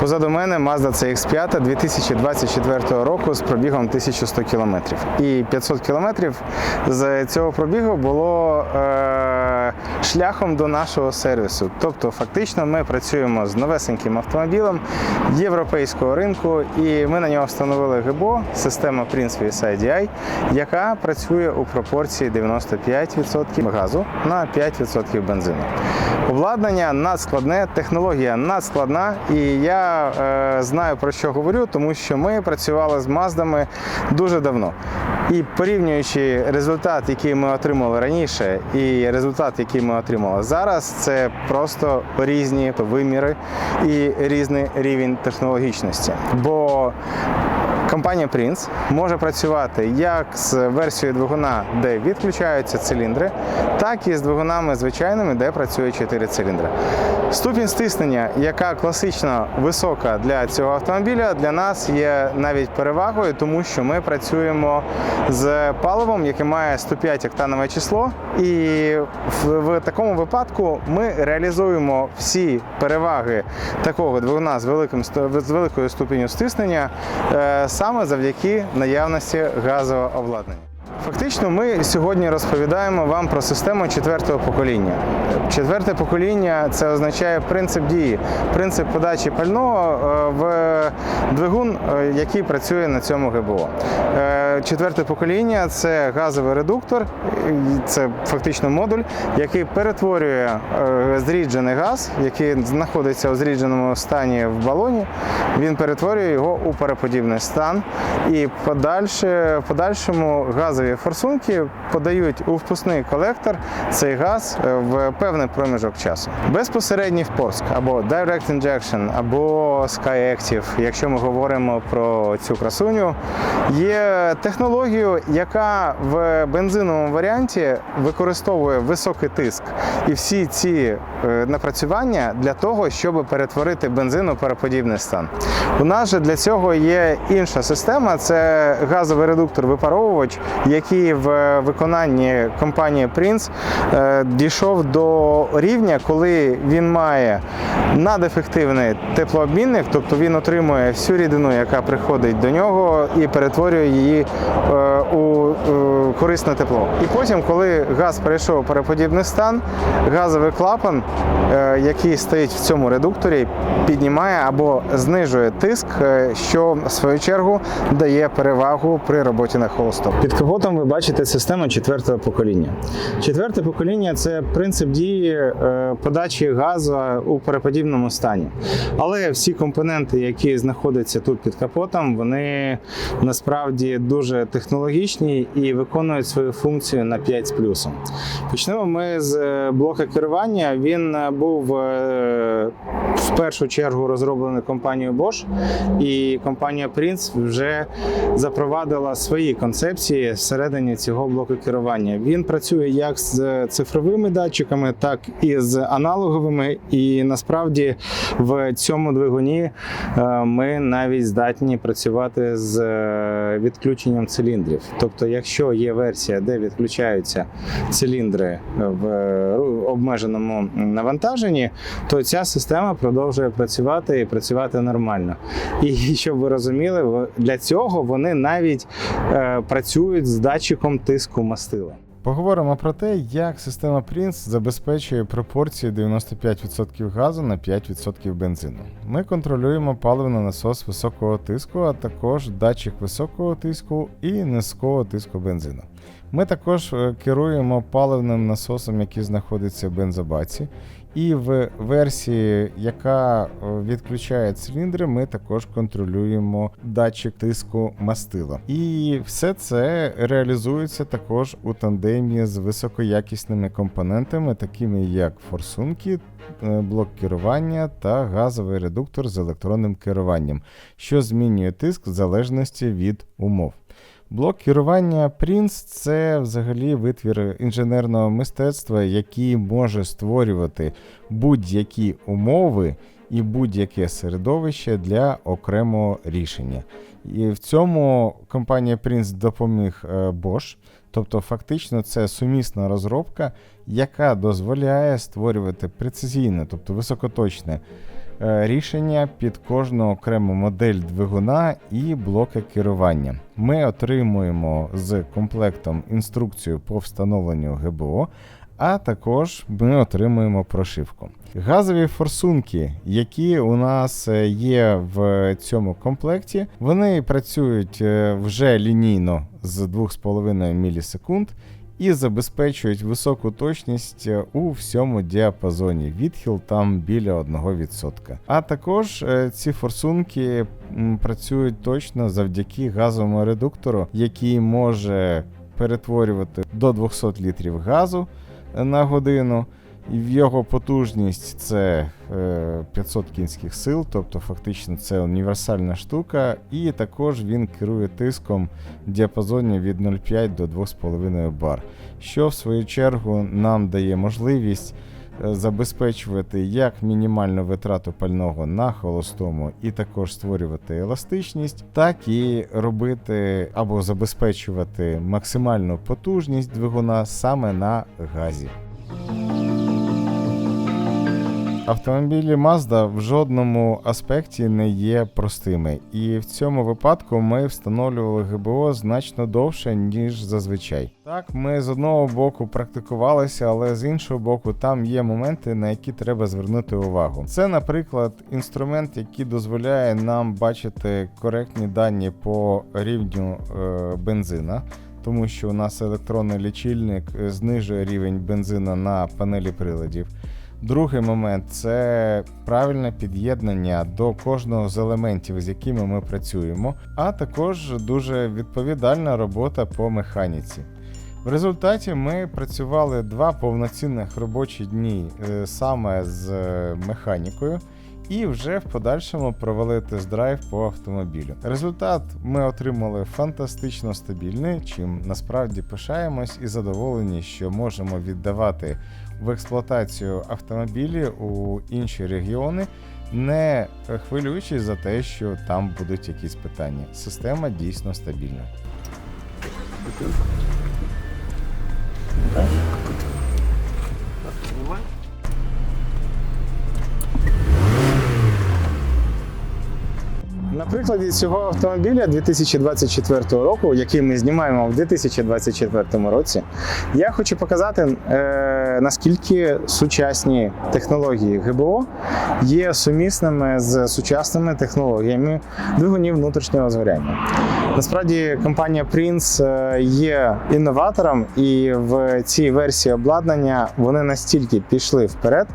Позаду мене Mazda CX-5 2024 року з пробігом 1100 км. І 500 км з цього пробігу було е, шляхом до нашого сервісу. Тобто, фактично, ми працюємо з новесеньким автомобілем європейського ринку, і ми на нього встановили ГБО, система Prince VSI яка працює у пропорції 95% газу на 5% бензину. Обладнання надскладне, технологія надскладна, і я е, знаю про що говорю, тому що ми працювали з Маздами дуже давно. І порівнюючи результат, який ми отримали раніше, і результат, який ми отримали зараз, це просто різні виміри і різний рівень технологічності. Бо Компанія Prince може працювати як з версією двигуна, де відключаються циліндри, так і з двигунами звичайними, де працює 4 циліндри. Ступінь стиснення, яка класично висока для цього автомобіля, для нас є навіть перевагою, тому що ми працюємо з паливом, яке має 105 октанове число, і в, такому випадку ми реалізуємо всі переваги такого двигуна з великим з великою ступеню стиснення е, саме завдяки наявності газового обладнання. Фактично, ми сьогодні розповідаємо вам про систему четвертого покоління. Четверте покоління це означає принцип дії, принцип подачі пального е, в двигун, е, який працює на цьому ГБО. Е, Четверте покоління це газовий редуктор, це фактично модуль, який перетворює зріджений газ, який знаходиться у зрідженому стані в балоні. Він перетворює його у пароподібний стан. І подальше, в подальшому газові форсунки подають у впускний колектор цей газ е, в певний проміжок часу. Безпосередній впуск або Direct Injection, або SkyActiv, якщо ми говоримо про цю красуню, є технологією, яка в бензиновому варіанті використовує високий тиск і всі ці е, напрацювання для того, щоб перетворити бензин у пароподібний стан. У нас же для цього є інша система, це газовий редуктор випаровувач, який в виконанні компанії Prince е, дійшов до рівня, коли він має надефективний теплообмінник, тобто він отримує всю рідину, яка приходить до нього, і перетворює її е, у е, корисне тепло. І потім, коли газ перейшов у пароподібний стан, газовий клапан, е, який стоїть в цьому редукторі, піднімає або знижує тиск, е, що в свою чергу дає перевагу при роботі на холосту. Під капотом ви бачите систему четвертого покоління. Четверте покоління це принцип дії е, подачі газу у переподібному стані. Але всі компоненти, які знаходяться тут під капотом, вони насправді дуже технологічні і виконують свою функцію на 5 з плюсом. Почнемо ми з е, блока керування. Він е, був в першу чергу розроблений компанією Bosch, і компанія Prince вже запровадила свої концепції всередині цього блоку керування. Він працює як з цифровими датчиками, так і з аналоговими. І насправді в цьому двигуні е, ми навіть здатні працювати з е, відключенням циліндрів. Тобто, якщо є версія, де відключаються циліндри в е, обмеженому навантаженні, то ця система продовжує працювати і працювати нормально. І щоб ви розуміли, для цього вони навіть е, працюють з датчиком тиску мастила. Поговоримо про те, як система Prince забезпечує пропорції 95% газу на 5% бензину. Ми контролюємо паливний насос високого тиску, а також датчик високого тиску і низького тиску бензину. Ми також е, керуємо паливним насосом, який знаходиться в бензобаці. І в версії, яка е, відключає циліндри, ми також контролюємо датчик тиску мастила. І все це реалізується також у тандемі з високоякісними компонентами, такими як форсунки, е, блок керування та газовий редуктор з електронним керуванням, що змінює тиск в залежності від умов. Блок керування Prince це взагалі витвір інженерного мистецтва, який може створювати будь-які умови і будь-яке середовище для окремого рішення. І в цьому компанія Prince допоміг е, Bosch. Тобто, фактично, це сумісна розробка, яка дозволяє створювати прецизійне, тобто високоточне рішення під кожну окрему модель двигуна і блоки керування. Ми отримуємо з комплектом інструкцію по встановленню ГБО, а також ми отримуємо прошивку. Газові форсунки, які у нас е, є в цьому комплекті, вони працюють е, вже лінійно з 2,5 мілісекунд і забезпечують високу точність е, у всьому діапазоні. Відхил там біля 1%. А також е, ці форсунки працюють точно завдяки газовому редуктору, який може перетворювати до 200 літрів газу е, на годину. Його потужність це е, 500 кінських сил, тобто фактично це універсальна штука, і також він керує тиском в діапазоні від 0,5 до 2,5 бар, що в свою чергу нам дає можливість е, забезпечувати як мінімальну витрату пального на холостому, і також створювати еластичність, так і робити або забезпечувати максимальну потужність двигуна саме на газі. Автомобілі Mazda в жодному аспекті не є простими, і в цьому випадку ми встановлювали ГБО значно довше, ніж зазвичай. Так, ми з одного боку практикувалися, але з іншого боку, там є моменти, на які треба звернути увагу. Це, наприклад, інструмент, який дозволяє нам бачити коректні дані по рівню е, бензина. Тому що у нас електронний лічильник е, знижує рівень бензина на панелі приладів. Другий момент це правильне під'єднання до кожного з елементів, з якими ми працюємо, а також дуже відповідальна робота по механіці. В результаті ми працювали два повноцінних робочі дні е, саме з е, механікою. І вже в подальшому провели тест-драйв по автомобілю. Результат ми отримали фантастично стабільний, чим насправді пишаємось і задоволені, що можемо віддавати в експлуатацію автомобілі у інші регіони, не хвилюючись за те, що там будуть якісь питання. Система дійсно стабільна. На прикладі цього автомобіля 2024 року, який ми знімаємо в 2024 році, я хочу показати, е, наскільки сучасні технології ГБО є сумісними з сучасними технологіями двигунів внутрішнього згоряння. Насправді компанія Prince е, є інноватором, і в цій версії обладнання вони настільки пішли вперед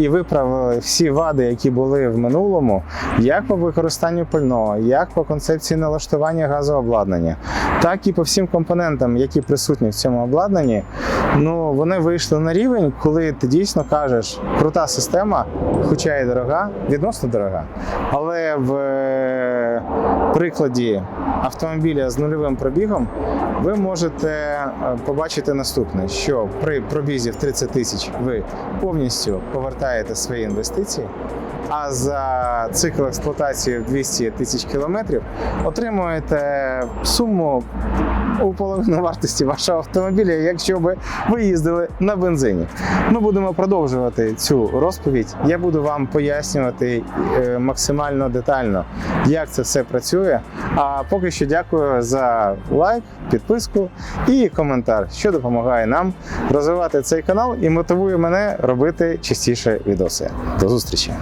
і виправили всі вади, які були в минулому, як по використанню пального, як по концепції налаштування газообладнання, так і по всім компонентам, які присутні в цьому обладнанні. Ну вони вийшли на рівень, коли ти дійсно кажеш, крута система, хоча і дорога, відносно дорога. Але в е, прикладі автомобіля з нульовим пробігом ви можете е, побачити наступне: що при пробізі в 30 тисяч ви повністю повертаєте свої інвестиції. А за цикл експлуатації в 200 тисяч кілометрів отримуєте суму у половину вартості вашого автомобіля, якщо би ви їздили на бензині. Ми будемо продовжувати цю розповідь. Я буду вам пояснювати е, максимально детально, як це все працює. А поки що дякую за лайк, підписку і коментар, що допомагає нам розвивати цей канал і мотивує мене робити частіше відоси. До зустрічі!